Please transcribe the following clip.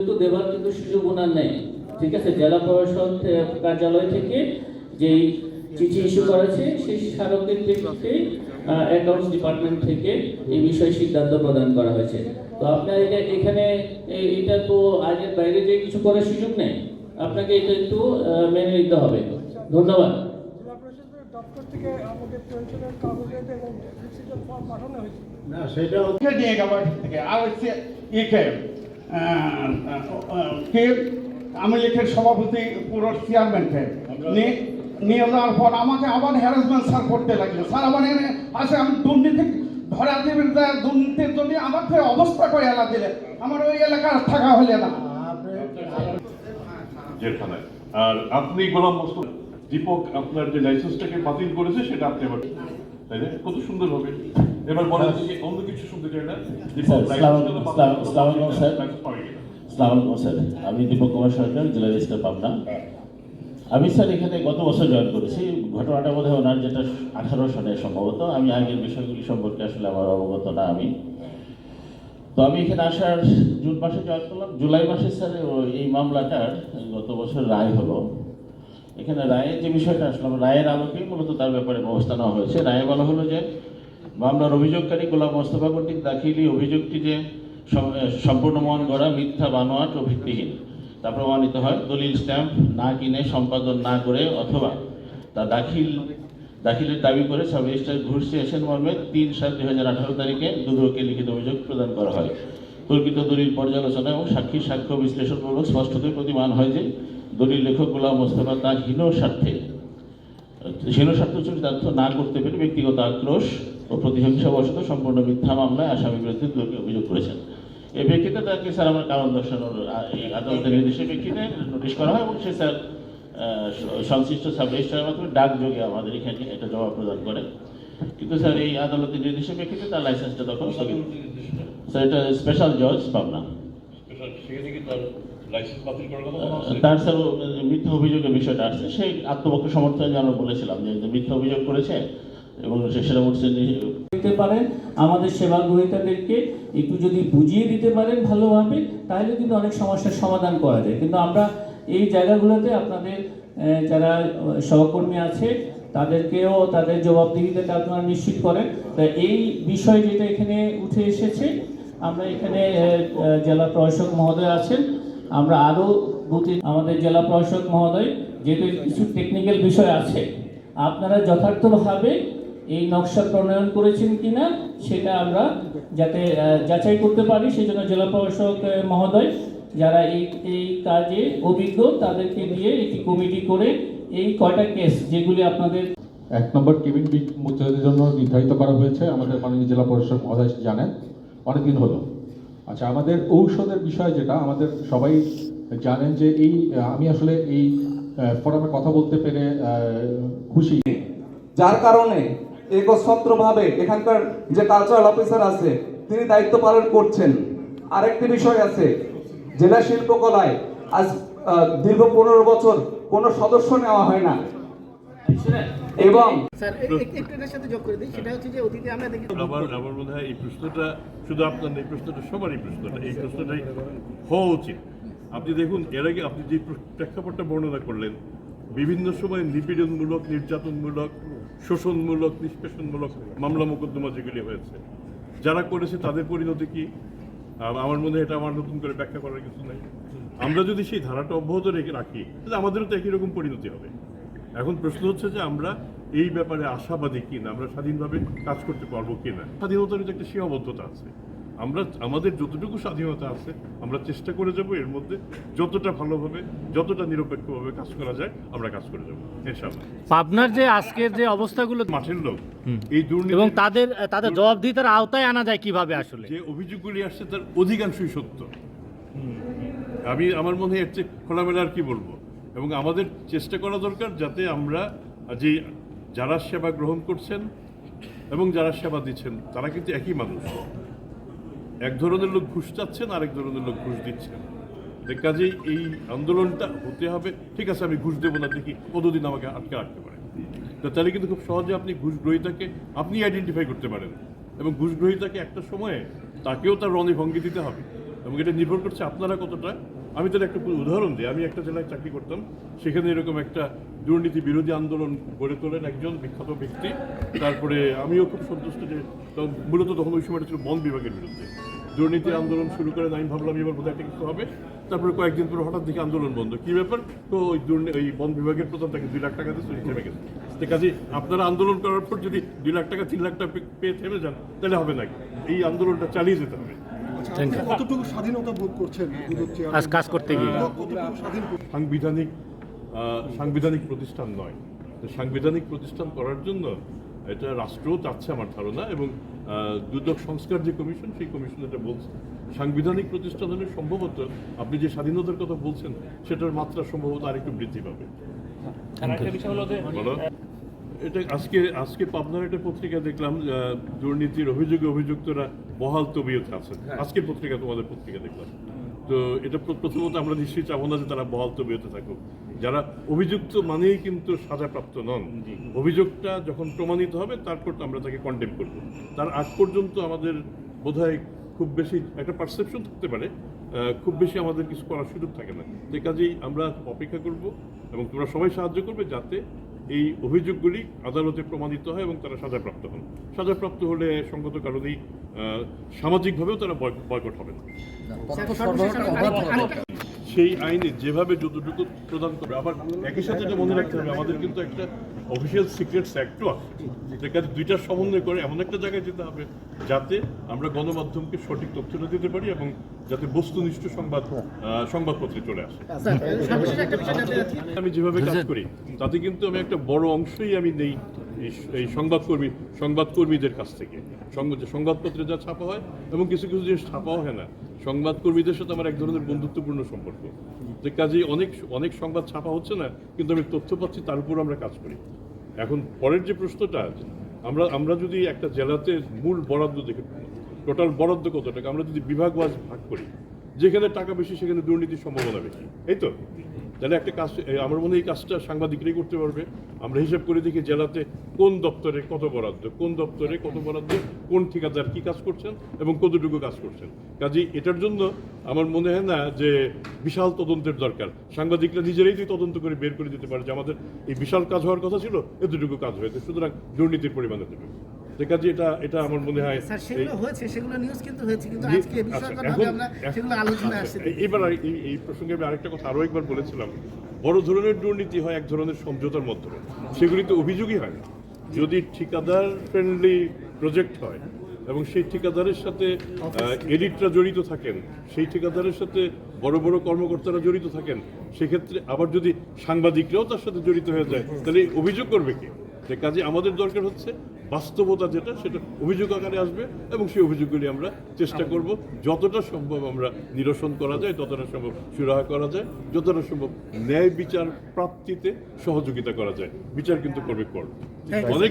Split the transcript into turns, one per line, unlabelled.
কিন্তু দেওয়ার কিন্তু সুযোগ ওনার নেই। ঠিক আছে? জেলা প্রশাসন কার্যালয় থেকে যেই চিঠি ইস্যু করেছে সেই স্মারকের প্রেক্ষিতে অ্যাকাউন্টস ডিপার্টমেন্ট থেকে এই বিষয়ে সিদ্ধান্ত প্রদান করা হয়েছে। তো আপনার এটা এখানে এটা তো আইনের বাইরে যে কিছু করার সুযোগ নেই। আপনাকে এটা একটু মেনে নিতে হবে। ধন্যবাদ।
না সেটা হচ্ছে
থেকে। আর হচ্ছে কে আমি লীগের সভাপতি পুরো চেয়ারম্যানকে নিয়ে যাওয়ার পর আমাকে আবার হ্যারাসমেন্ট স্যার করতে লাগল। স্যার আমার এনে আসে আমি দুর্নীতি ধরা দেবেন দুর্নীতির জন্য আমার তো অবস্থা করে এলা দিলে আমার ওই এলাকার থাকা হলে না।
জেলখানায়। আর আপনি গোলাম মোস্তফা দীপক আপনার যে লাইসেন্সটাকে বাতিল করেছে সেটা আপনি আবার তাই না? কত সুন্দর হবে। এবার বলেন যে অন্য কিছু শুনতে চাই না?
স্যার, আমি দীপক কুমার সরকার জেলা রেজিস্টার পাবনা। আমি স্যার এখানে গত বছর জয়েন করেছি। ঘটনাটা বোধহয় ওনার যেটা আঠারো সনে সম্ভবত। আমি আগের বিষয়গুলি সম্পর্কে আসলে আমার অবগত না আমি। তো আমি এখানে আসার জুন মাসে জয়েন করলাম। জুলাই মাসে স্যার এই মামলাটার গত বছর রায় হলো। এখানে রায়ের যে বিষয়টা আসলাম রায়ের আলোকেই মূলত তার ব্যাপারে ব্যবস্থা নেওয়া হয়েছে। রায়ে বলা হলো যে মামলার অভিযোগকারী গোলাম মোস্তফা কর্তৃক দাখিলি অভিযোগটি যে সম- এ, সম্পূর্ণ মন গড়া মিথ্যা বানোয়াট ও ভিত্তিহীন। তা প্রমাণিত হয় দলিল স্ট্যাম্প না কিনে সম্পাদন না করে অথবা তা দাখিল দাখিলের দাবি করে সাব রেজিস্ট্রার ঘুরছে এসেন মর্মে তিন সাত দুই হাজার আঠারো তারিখে দুদককে লিখিত অভিযোগ প্রদান করা হয়। তর্কিত দলিল পর্যালোচনা এবং সাক্ষী সাক্ষ্য বিশ্লেষণমূলক স্পষ্টতই প্রতিমান হয় যে দলিল লেখক গোলাম মোস্তফা তার হীন স্বার্থে হীন স্বার্থচরিতার্থ না করতে পেরে ব্যক্তিগত আক্রোশ ও প্রতিহিংসাবশত সম্পূর্ণ মিথ্যা মামলায় আসামির বিরুদ্ধে দুদকে অভিযোগ করেছেন। এই প্রেক্ষিতে তাকে স্যার আমার কারণ দর্শানোর আদালতের নির্দেশের প্রেক্ষিতে নোটিশ করা হয় এবং সে স্যার সংশ্লিষ্ট সাব রেজিস্ট্রারের মাধ্যমে ডাকযোগে আমাদের এখানে একটা জবাব প্রদান করে কিন্তু স্যার, এই আদালতের নির্দেশের প্রেক্ষিতে তার লাইসেন্সটা তখন স্থগিত। স্যার, এটা স্পেশাল জজ পাবনা।
লাইসেন্স বাতিল করার কথা বলা হচ্ছে?
তার স্যার মিথ্যা অভিযোগের বিষয়টা আসছে। সেই আত্মপক্ষ সমর্থন আমরা বলেছিলাম যে মিথ্যা অভিযোগ করেছে এবং সে- সেটা উঠছে
দিতে পারেন আমাদের সেবা গ্রহীতাদেরকে একটু যদি বুঝিয়ে দিতে পারেন ভালোভাবে তাহলে কিন্তু অনেক সমস্যার সমাধান করা যায়। কিন্তু আমরা এই জায়গাগুলোতে আপনাদের যারা সহকর্মী আছে তাদেরকেও তাদের জবাবদিহিতাকে আপনারা নিশ্চিত করেন। তা এই বিষয় যেটা এখানে উঠে এসেছে আমরা এখানে জেলা প্রশাসক মহোদয় আছেন। আমরা আরও দুটি আমাদের জেলা প্রশাসক মহোদয় যেহেতু কিছু টেকনিক্যাল বিষয় আছে, আপনারা যথার্থভাবে এই নকশা প্রণয়ন করেছেন কিনা সেটা আমরা যাতে যাচাই করতে পারি সেই জন্য জেলা প্রশাসক মহোদয় যারা এই এই কাজে অভিজ্ঞ তাদেরকে দিয়ে একটি কমিটি করে এই কয়টা কেস যেগুলি আপনাদের
এক নম্বর কেবিন মুক্তিযুদ্ধের জন্য নির্ধারিত করা হয়েছে, আমাদের মাননীয় জেলা পরিষদ মহোদয় জানেন। অনেকদিন হলো। আচ্ছা আমাদের ঔষধের বিষয় যেটা, আমাদের সবাই জানেন যে এই, আমি আসলে এই ফোরামে কথা বলতে পেরে খুশি।
যার কারণে একচ্ছত্রভাবে এখানকার যে কালচারাল অফিসার আছে, তিনি দায়িত্ব পালন করছেন। আরেকটি বিষয় আছে, জেলা শিল্পকলায় আজ দীর্ঘ পনেরো বছর কোনো সদস্য নেওয়া হয় না। এবং
স্যার একটু এটার সাথে যোগ করে দিই। সেটা হচ্ছে যে অতীতে আমরা দেখি
আমার আমার হয় এই প্রশ্নটা শুধু আপনার এই প্রশ্নটা সবারই প্রশ্নটা এই প্রশ্নটাই হওয়া উচিত। আপনি দেখুন এর আগে আপনি যে প্রেক্ষাপটটা বর্ণনা করলেন বিভিন্ন সময় নিপীড়নমূলক নির্যাতনমূলক শোষণমূলক নিষ্পেষণমূলক মামলা মোকদ্দমা যেগুলি হয়েছে যারা করেছে তাদের পরিণতি কি? আম- আমার মনে হয় এটা আমার নতুন করে ব্যাখ্যা করার কিছু নাই। আমরা যদি সেই ধারাটা অব্যাহত রেখে রাখি তাহলে আমাদেরও তো একই রকম পরিণতি হবে। এখন প্রশ্ন হচ্ছে যে আমরা এই ব্যাপারে আশাবাদী কিনা? আমরা স্বাধীনভাবে কাজ করতে পারব কিনা? স্বাধীনতার কিন্তু একটা সীমাবদ্ধতা আছে। আমরা আমাদের যতটুকু স্বাধীনতা আছে আমরা চেষ্টা করে যাব এর মধ্যে যতটা ভালোভাবে যতটা নিরপেক্ষভাবে কাজ করা যায় আমরা কাজ করে যাব ইনশাআল্লাহ।
পাবনার যে আজকের যে অবস্থাগুলো
মাঠের লোক এই দুর্নীতি
এবং তাদের তাদের জবাবদিহিতার আওতায় আনা যায় কীভাবে আসলে?
যে অভিযোগগুলি আসছে তার অধিকাংশই সত্য। আমি আমার মনে হয় এর চেয়ে খোলামেলা আর কি বলব? এবং আমাদের চেষ্টা করা দরকার যাতে আমরা যে যারা সেবা গ্রহণ করছেন এবং যারা সেবা দিচ্ছেন, তারা কিন্তু একই মানুষ। এক ধরনের লোক ঘুষ চাচ্ছেন, আরেক ধরনের লোক ঘুষ দিচ্ছেন। কাজেই এই আন্দোলনটা হতে হবে। ঠিক আছে, আমি ঘুষ দেবো না, দেখি কতদিন আমাকে আটকে রাখতে পারে। তাহলে কিন্তু খুব সহজে আপনি ঘুষ গ্রহীতাকে আপনি আইডেন্টিফাই করতে পারেন। এবং ঘুষ গ্রহীতাকে একটা সময়ে তাকেও তার রণে ভঙ্গি দিতে হবে। এবং এটা নির্ভর করছে আপনারা কতটা আমি তার একটা উদাহরণ দিই। আমি একটা জেলায় চাকরি করতাম। সেখানে এরকম একটা দুর্নীতি বিরোধী আন্দোলন গড়ে তোলেন একজন বিখ্যাত ব্যক্তি। তারপরে আমিও খুব সন্তুষ্ট যে মূলত তখন ওই সময়টা ছিল বন বিভাগের বিরুদ্ধে। দুর্নীতির আন্দোলন শুরু করেন, আমি ভাবলাম এবার বোধহয় একটা কিছু হবে। তারপরে কয়েকদিন পরে হঠাৎ দেখি আন্দোলন বন্ধ। কি ব্যাপার? তো ওই দুর্নীতি ওই বন বিভাগের প্রধান তাকে দুই লাখ টাকা দিয়ে থেমে গেছে। তো কাজে আপনারা আন্দোলন করার পর যদি দুই লাখ টাকা, তিন লাখ টাকা পেয়ে থেমে যান, তাহলে হবে না এই আন্দোলনটা চালিয়ে যেতে হবে।
Thank you.
কতটুকু স্বাধীনতা বোধ করছেন
আজ কাজ করতে গিয়ে।
সাংবিধানিক সাংবিধানিক প্রতিষ্ঠান নয়। সাংবিধানিক প্রতিষ্ঠান করার জন্য এটা রাষ্ট্রও চাচ্ছে আমার ধারণা এবং দুদক সংস্কার যে কমিশন সেই কমিশন এটা বলছে। সাংবিধানিক প্রতিষ্ঠান হলে সম্ভবত আপনি যে স্বাধীনতার কথা বলছেন সেটার মাত্রা সম্ভবত আরেকটু বৃদ্ধি পাবে। এটা আজকে আজকে পাবনার একটা পত্রিকা দেখলাম দুর্নীতির অভিযোগে অভিযুক্তরা বহাল তবিয়তে আছেন। আজকের পত্রিকা তোমাদের পত্রিকা দেখলাম। তো এটা প্রথমত আমরা নিশ্চয়ই চাবো না যে তারা বহাল তবিয়তে থাকুক। যারা অভিযুক্ত মানেই কিন্তু সাজাপ্রাপ্ত নন। অভিযোগটা যখন প্রমাণিত হবে তারপর তো আমরা তাকে কন্ডেম করব। তার আগ পর্যন্ত আমাদের বোধহয় খুব বেশি একটা পারসেপশন থাকতে পারে খুব বেশি আমাদের কিছু করার সুযোগ থাকে না। যে কাজেই আমরা অপেক্ষা করব এবং তোমরা সবাই সাহায্য করবে যাতে এই অভিযোগগুলি আদালতে প্রমাণিত হয় এবং তারা সাজাপ্রাপ্ত হন। সাজাপ্রাপ্ত হলে সঙ্গত কারণেই আহ, সামাজিকভাবেও তারা বয়কট হবে না। সেই আইনে যেভাবে যতটুকু প্রদান করবে আবার একই সাথে এটা মনে রাখতে হবে আমাদের কিন্তু একটা অফিসিয়াল সিক্রেটস অ্যাক্টও আছে যে কাজে দুইটার সমন্বয় করে এমন একটা জায়গায় যেতে হবে যাতে আমরা গণমাধ্যমকে সঠিক তথ্যটা দিতে পারি এবং যাতে বস্তুনিষ্ঠ সংবাদ সংবাদপত্রে চলে আসে আমি যেভাবে কাজ করি তাতে কিন্তু আমি একটা বড় অংশই আমি নেই এই- সংবাদকর্মী, সংবাদকর্মীদের কাছ থেকে। সংবাদপত্রে যা ছাপা হয় এবং কিছু কিছু জিনিস ছাপাও হয় না। সংবাদকর্মীদের সাথে আমার এক ধরনের বন্ধুত্বপূর্ণ সম্পর্ক। যে কাজেই অনেক অনেক সংবাদ ছাপা হচ্ছে না, কিন্তু আমি তথ্য পাচ্ছি, তার উপর আমরা কাজ করি। এখন পরের যে প্রশ্নটা আমরা আমরা যদি একটা জেলাতে মূল বরাদ্দ দেখে টোটাল বরাদ্দ কত টাকা? আমরা যদি বিভাগ ওয়াজ ভাগ করি, যেখানে টাকা বেশি, সেখানে দুর্নীতির সম্ভাবনা বেশি। এই তো? তাহলে একটা কাজ আমার মনে এই কাজটা সাংবাদিকরাই করতে পারবে। আমরা হিসাব করে দেখি জেলাতে কোন দপ্তরে কত বরাদ্দ, কোন দপ্তরে কত বরাদ্দ, কোন ঠিকাদার কি কাজ করছেন এবং কতটুকু কাজ করছেন। কাজেই এটার জন্য আমার মনে হয় না যে বিশাল তদন্তের দরকার। সাংবাদিকরা নিজেরাই যদি তদন্ত করে বের করে দিতে পারে যে আমাদের এই বিশাল কাজ হওয়ার কথা ছিল, এতটুকু কাজ হয়েছে। সুতরাং দুর্নীতির পরিমাণ যে কাজে এটা এটা আমার মনে হয়
স্যার সেগুলো হয়েছে সেগুলো নিউজ কিন্তু হয়েছে কিন্তু আজকে
আচ্ছা,
বিষয়গতভাবে আমরা সেগুলো আলোচনায়
আচ্ছা,
আসছে।
এবার এই প্রসঙ্গে আমি আরেকটা কথা আরও একবার বলেছিলাম। বড় ধরনের দুর্নীতি হয় এক ধরনের সমঝোতার মাধ্যমে সেগুলি তো অভিযোগই হয় না। যদি ঠিকাদার ফ্রেন্ডলি প্রজেক্ট হয় এবং সেই ঠিকাদারের সাথে এডিটরা জড়িত থাকেন সেই ঠিকাদারের সাথে বড় বড় কর্মকর্তারা জড়িত থাকেন সেক্ষেত্রে আবার যদি সাংবাদিকরাও তার সাথে জড়িত হয়ে যায় তাহলে অভিযোগ করবে কে? যে কাজে আমাদের দরকার হচ্ছে বাস্তবতা যেটা সেটা অভিযোগ আকারে আসবে এবং সেই অভিযোগগুলি আমরা চেষ্টা করব। যতটা সম্ভব আমরা নিরসন করা যায় ততটা সম্ভব সুরাহা করা যায় যতটা সম্ভব ন্যায় বিচার প্রাপ্তিতে সহযোগিতা করা যায়। বিচার কিন্তু করবে কর অনেক